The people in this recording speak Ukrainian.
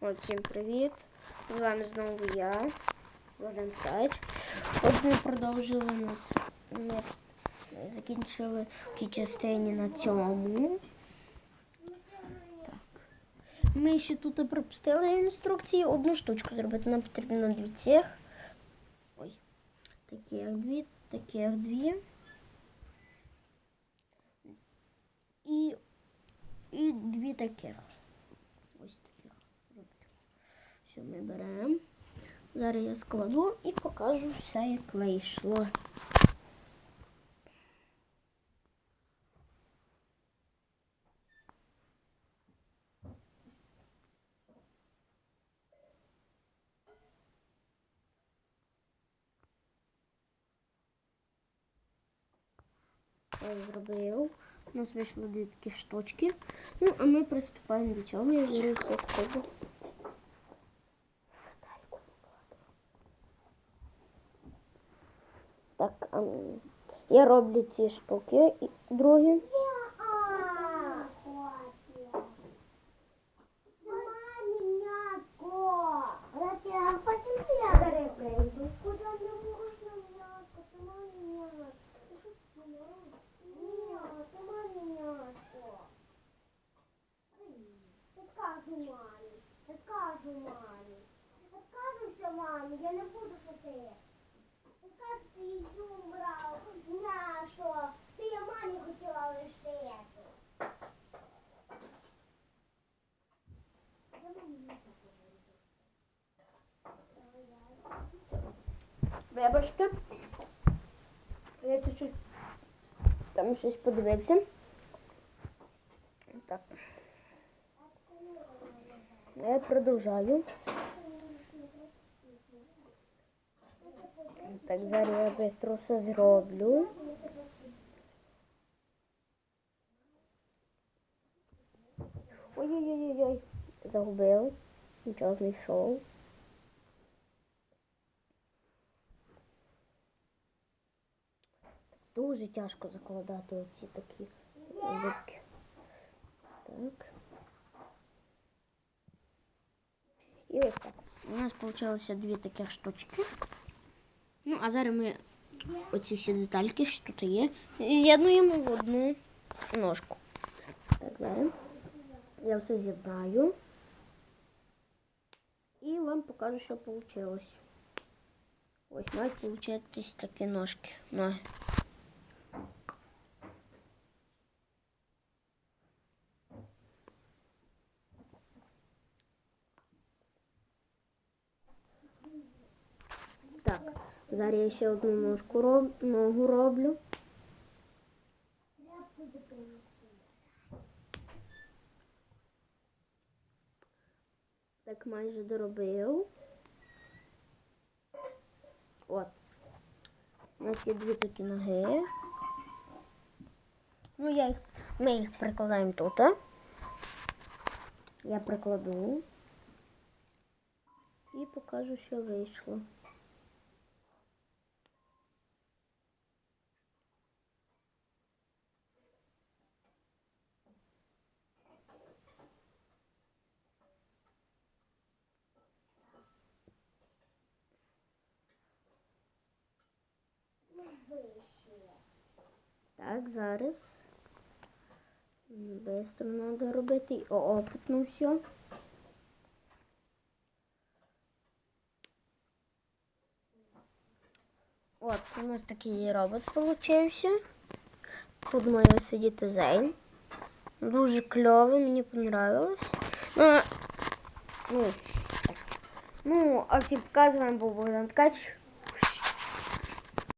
От, всім привіт! З вами знову я, Богдан Ткач. От ми продовжили ми закінчили в тій частині на цьому. Так. Ми ще тут пропустили інструкції одну штучку зробити. Нам потрібно дві цих. Ой. Таких дві, таких дві. І, і дві таких. Ось таких робити. Все, ми беремо. Зараз я складу і покажу все, як вийшло. Зробив. У нас вийшло дві такі штучки. Ну, а ми приступаємо до цього. Я зараз все складу. Так, а, м, я роблю ці штуки і другі. Скажу мамі, скажу мамі, скажу все мамі, я не буду шути. Вибачте. Я чуть-чуть там щось подивився. Так. Я продовжаю. Так, зараз я швидко все зроблю. Ой-ой-ой-ой. Загубив. Нічого знайшов. Дуже тяжко закладати оці такі зубки. Так. І ось так. У нас вийшло дві такі штучки. Ну, а зараз ми оці всі детальки, що тут є, з'єднуємо в одну ножку. Так, зараз я все з'єднаю. І вам покажу, що вийшло. Ось мають получатись такі ножки. Ноги. Так, зараз я ще одну ножку роб... ногу роблю. Так майже доробив. От. У нас є дві такі ноги. Ну, я їх, ми їх прикладаємо тут. Я прикладу. І покажу, що вийшло. Так, зараз. Бистро треба робити. І опитно все. От, у нас такий робот получився. Тут має сидіти Зейн. Дуже кльовий, мені понравилось. Ну, ну, ну, а всім показуємо був Богдан Ткач.